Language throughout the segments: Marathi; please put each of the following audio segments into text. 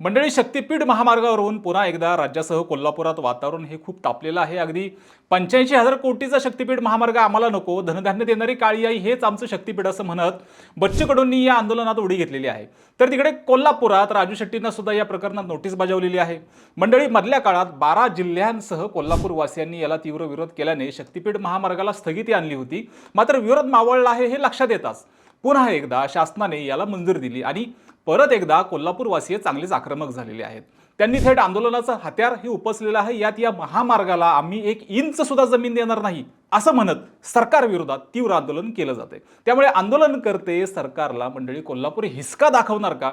मंडळी शक्तीपीठ महामार्गावरून पुन्हा एकदा राज्यासह कोल्हापुरात वातावरण हे खूप तापलेलं आहे. अगदी पंच्याऐंशी हजार कोटीचा शक्तीपीठ महामार्ग आम्हाला नको धनधान्य देणारी काळी आई हेच आमचं शक्तीपीठ असं म्हणत बच्चू कडूंनी या आंदोलनात उडी घेतलेली आहे. तर तिकडे कोल्हापुरात राजू शेट्टींना सुद्धा या प्रकरणात नोटीस बजावलेली आहे. मंडळी मधल्या काळात बारा जिल्ह्यांसह कोल्हापूरवासियांनी याला तीव्र विरोध केल्याने शक्तीपीठ महामार्गाला स्थगिती आणली होती. मात्र विरोध मावळला आहे हे लक्षात येताच. पुन्हा एकदा शासनाने याला मंजूर दिली आणि परत एकदा कोल्हापूरवासीय चांगलेच आक्रमक झालेले आहेत. त्यांनी थेट आंदोलनाचं हत्यार हे उपसलेलं आहे. यात या महामार्गाला आम्ही एक इंच सुद्धा जमीन देणार नाही असं म्हणत सरकारविरोधात तीव्र आंदोलन केलं जाते त्यामुळे आंदोलनकर्ते सरकारला मंडळी कोल्हापूर हिसका दाखवणार का?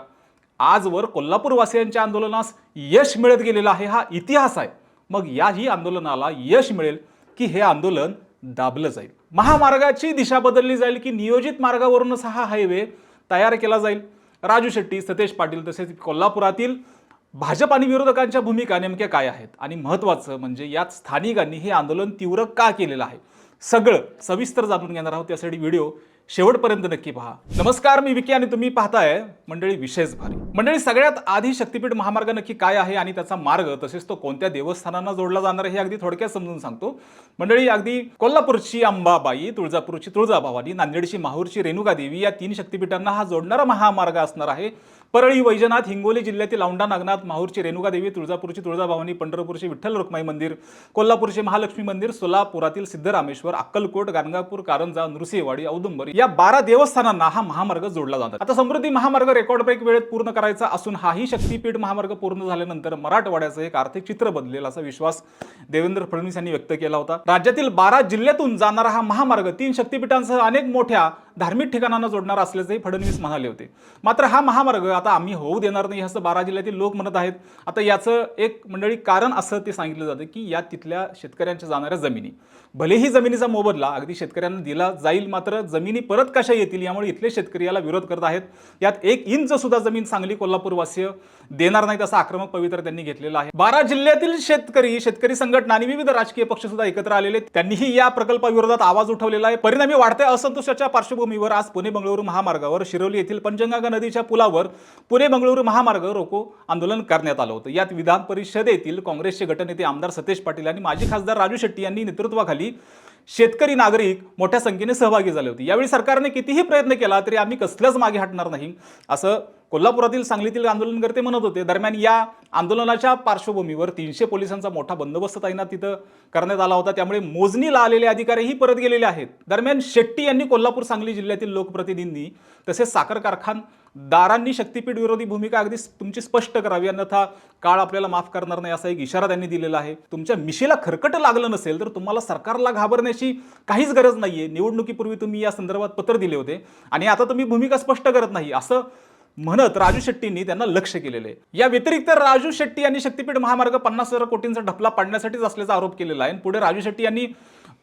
आजवर कोल्हापूरवासियांच्या आंदोलनास यश मिळत गेलेला आहे हा इतिहास आहे. मग याही आंदोलनाला यश मिळेल की हे आंदोलन दाबलं जाईल? महामार्गाची दिशा बदलली जाईल की नियोजित मार्गावरूनच हा हायवे तयार केला जाईल? राजू शेट्टी सतेज पाटील तसेच कोल्हापुरातील भाजप आणि विरोधकांच्या भूमिका नेमक्या काय आहेत? आणि महत्त्वाचं म्हणजे यात स्थानिकांनी हे आंदोलन तीव्र का केलेलं आहे? सगळं सविस्तर जाणून घेणार आहोत त्यासाठी व्हिडिओ शेवटपर्यंत नक्की पहा. नमस्कार मी विकी आणि तुम्ही पाहताय मंडळी विशेष भारी. मंडळी सगळ्यात आधी शक्तीपीठ महामार्ग नक्की काय आहे आणि त्याचा मार्ग तसेच तो कोणत्या देवस्थानांना जोडला जाणार आहे हे अगदी थोडक्यात समजून सांगतो. मंडळी अगदी कोल्हापूरची अंबाबाई तुळजापूरची तुळजाभवानी नांदेडची माहूरची रेणुका देवी या तीन शक्तीपीठांना हा जोडणारा महामार्ग असणार आहे. परळी वैजनाथ हिंगोली जिल्ह्यातील औंढा नागनाथ माहूरची रेणुका देवी तुळजापूरची तुळजाभवानी पंढरपूरची विठ्ठल रुक्माई मंदिर कोल्हापूरचे महालक्ष्मी मंदिर सोलापुरातील सिद्धरामेश्वर अक्कलकोट गाणगापूर कारंजा नृसिंहवाडी औदुंबरी या बारा देवस्थानांना हा महामार्ग जोडला जातात आता समृद्धी महामार्ग रेकॉर्ड ब्रेक वेळेत पूर्ण करायचा असून हाही शक्तीपीठ महामार्ग पूर्ण झाल्यानंतर मराठवाड्याचं एक आर्थिक चित्र बदलेल असा विश्वास देवेंद्र फडणवीस यांनी व्यक्त केला होता. राज्यातील बारा जिल्ह्यातून जाणारा हा महामार्ग तीन शक्तीपीठांसह अनेक मोठ्या धार्मिक ठिकाणांना जोडणार असल्याचंही फडणवीस म्हणाले होते. मात्र हा महामार्ग आता आम्ही होऊ देणार नाही असं बारा जिल्ह्यातील लोक म्हणत आहेत. आता याचं एक मंडळी कारण असं ते सांगितलं जातं की या तिथल्या शेतकऱ्यांच्या जाणाऱ्या जमिनी. भलेही जमिनीचा मोबदला अगदी शेतकऱ्यांना दिला जाईल मात्र जमिनी परत कशा येतील यामुळे इथले शेतकरी याला विरोध करत आहेत. यात एक इंच सुद्धा जमीन सांगली कोल्हापूरवासीय देणार नाहीत असा आक्रमक पवित्र त्यांनी घेतलेला आहे. बारा जिल्ह्यातील शेतकरी शेतकरी संघटना आणि विविध राजकीय पक्ष सुद्धा एकत्र आलेले आहेत. त्यांनीही या प्रकल्पाविरोधात आवाज उठवलेला आहे. परिणामी वाढत्या असंतोषाच्या पार्श्वभूमीवर आज पुणे बंगळुरू महामार्गावर शिरोली येथील पंचगंगा नदीच्या पुलावर पुणे बंगळुरू महामार्ग रोको आंदोलन करण्यात आलं होतं. यात विधान परिषदेतील काँग्रेसचे गटनेते आमदार सतेज पाटील आणि माजी खासदार राजू शेट्टी यांनी नेतृत्वाखाली शेतकरी नागरिक मोठ्या संख्येने सहभागी झाले होते. यावेळी सरकारने कितीही प्रयत्न केला तरी आम्ही कसल्याच मागे हटणार नाही असं कोल्हापुरातील सांगलीतील आंदोलनकर्ते म्हणत होते दरम्यान या आंदोलनाच्या पार्श्वभूमीवर तीनशे पोलिसांचा मोठा बंदोबस्त तैनात तिथं करण्यात आला होता. त्यामुळे मोजणीला आलेले अधिकारीही परत गेलेले आहेत. दरम्यान शेट्टी यांनी कोल्हापूर सांगली जिल्ह्यातील लोकप्रतिनिधी तसेच साखर कारखानदारांनी शक्तीपीठ विरोधी भूमिका अगदी तुमची स्पष्ट करावी. अन्यथा काळ आपल्याला माफ करणार नाही असा एक इशारा त्यांनी दिलेला आहे. तुमच्या मिशीला खरकट लागलं नसेल तर तुम्हाला सरकारला घाबरण्याची काहीच गरज नाहीये. निवडणुकीपूर्वी तुम्ही या संदर्भात पत्र दिले होते आणि आता तुम्ही भूमिका स्पष्ट करत नाही. असं म्हणत राजू शेट्टींनी त्यांना लक्ष केलेले. या व्यतिरिक्त राजू शेट्टी यांनी शक्तीपीठ महामार्ग पन्नास हजार कोटींचा ढपला पाडण्यासाठीच असल्याचा आरोप केलेला आहे. आणि पुढे राजू शेट्टी यांनी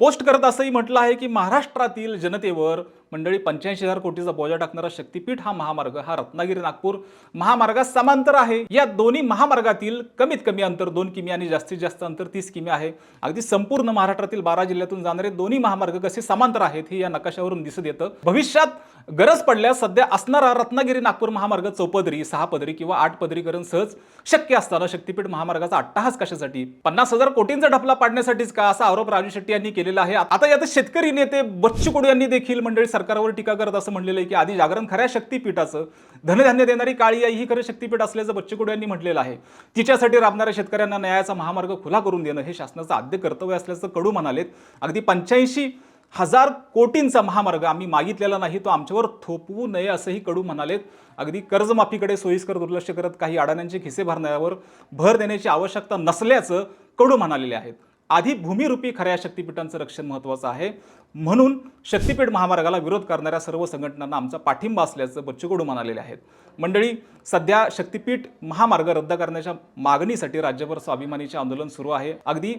पोस्ट करत असंही म्हटलं आहे की महाराष्ट्रातील जनतेवर मंडळी पंच्याऐंशी हजार कोटीचा बोजा टाकणारा शक्तीपीठ हा महामार्ग हा रत्नागिरी नागपूर महामार्गास समांतर आहे. या दोन्ही महामार्गातील कमीत कमी अंतर दोन किमी आणि जास्तीत जास्त अंतर तीस किमी आहे. अगदी संपूर्ण महाराष्ट्रातील बारा जिल्ह्यातून जाणारे दोन्ही महामार्ग कसे समांतर आहेत हे या नकाशावरून दिसत येतं. भविष्यात गरज पडल्यास सध्या असणारा रत्नागिरी नागपूर महामार्ग चौपदरी सहा पदरी किंवा आठ पदरीकरण सहज शक्य असताना शक्तीपीठ महामार्गाचा अट्टाहास कशासाठी? पन्नास हजार कोटींचा ढपला पाडण्यासाठीच का? असा आरोप राजू शेट्टी यांनी केलेला आहे. आता यात शेतकरी नेते बच्चू कडू यांनी देखील मंडळी सरकारवर टीका करत असं म्हणलेलं आहे की आधी जागरण खऱ्या शक्तीपीठाचं धनधान्य देणारी काळी आई ही खरं शक्तीपीठ असल्याचं बच्चू कडू यांनी म्हटलेलं आहे. तिच्यासाठी राबणाऱ्या शेतकऱ्यांना न्यायाचा महामार्ग खुला करून देणं हे शासनाचं आद्य कर्तव्य असल्याचं कडू म्हणालेत. अगदी पंच्याऐंशी हजार कोटींचा महामार्ग आम्ही मागितलेला नाही तो आमच्यावर थोपवू नये असंही कडू म्हणालेत. अगदी कर्जमाफीकडे सोयीस्कर दुर्लक्ष करत काही अडाण्यांचे खिसे भरण्यावर भर देण्याची आवश्यकता नसल्याचं कडू म्हणालेले आहेत. आधी भूमिरूपी खऱ्या शक्तीपीठांचं रक्षण महत्त्वाचं आहे. म्हणून शक्तीपीठ महामार्गाला विरोध करणाऱ्या सर्व संघटनांना आमचा पाठिंबा असल्याचं बच्चू कडू म्हणालेले आहेत. मंडळी सध्या शक्तीपीठ महामार्ग रद्द करण्याच्या मागणीसाठी राज्यभर स्वाभिमानीचे आंदोलन सुरू आहे. अगदी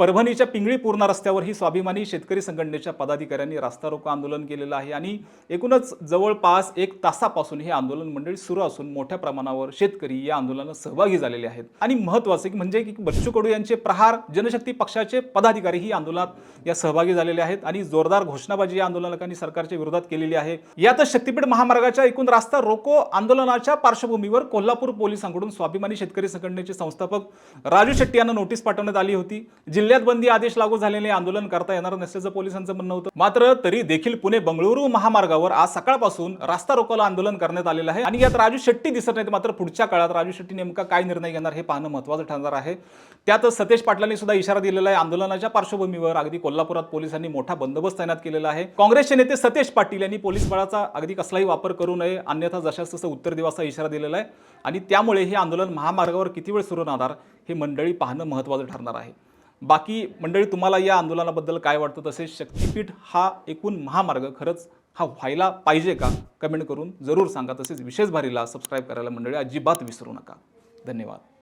परभणीच्या पिंगळी पूर्णा रस्त्यावर ही स्वाभिमानी शेतकरी संघटनेच्या पदाधिकाऱ्यांनी रास्ता रोको आंदोलन केलेलं आहे आणि एकूणच जवळपास एक तासापासून हे आंदोलन मंडळी सुरू असून मोठ्या प्रमाणावर शेतकरी या आंदोलनात सहभागी झालेले आहेत. आणि महत्त्वाचे की म्हणजे की बच्चू कडू यांचे प्रहार जनशक्ती पक्षाचे पदाधिकारी ही आंदोलनात या सहभागी झालेले आहेत आणि जोरदार घोषणाबाजी या आंदोलकांनी सरकारच्या विरोधात केलेली आहे. यातच शक्तीपीठ महामार्गाच्या एकूण रास्ता रोको आंदोलनाच्या पार्श्वभूमीवर कोल्हापूर पोलिसांकडून स्वाभिमानी शेतकरी संघटनेचे संस्थापक राजू शेट्टी यांना नोटीस पाठवण्यात आली होती. जिल्हा जिल्ह्यात बंदी आदेश लागू झालेले आंदोलन करता येणार नसल्याचं पोलिसांचं म्हणणं होतं. मात्र तरी देखील पुणे बंगळुरू महामार्गावर आज सकाळपासून रास्ता रोकोला आंदोलन करण्यात आलेलं आहे. आणि यात राजू शेट्टी दिसत नाहीत मात्र पुढच्या काळात राजू शेट्टी नेमका काय निर्णय घेणार हे पाहणं महत्वाचं ठरणार आहे. त्यात सतेज पाटलांनी सुद्धा इशारा दिलेला आहे. आंदोलनाच्या पार्श्वभूमीवर अगदी कोल्हापुरात पोलिसांनी मोठा बंदोबस्त तैनात केलेला आहे. काँग्रेसचे नेते सतेज पाटील यांनी पोलीस बळाचा अगदी कसलाही वापर करू नये अन्यथा जशास तसं उत्तर देवाचा इशारा दिलेला आहे. आणि त्यामुळे हे आंदोलन महामार्गावर किती वेळ सुरू राहणार हे मंडळी पाहणं महत्त्वाचं ठरणार आहे. बाकी मंडळी तुम्हाला या आंदोलनाबद्दल काय वाटतं? तसेच शक्तीपीठ हा एकूण महामार्ग खरंच हा व्हायला पाहिजे का? कमेंट करून जरूर सांगा. तसेच विशेष भारीला सबस्क्राईब करायला मंडळी अजिबात विसरू नका. धन्यवाद.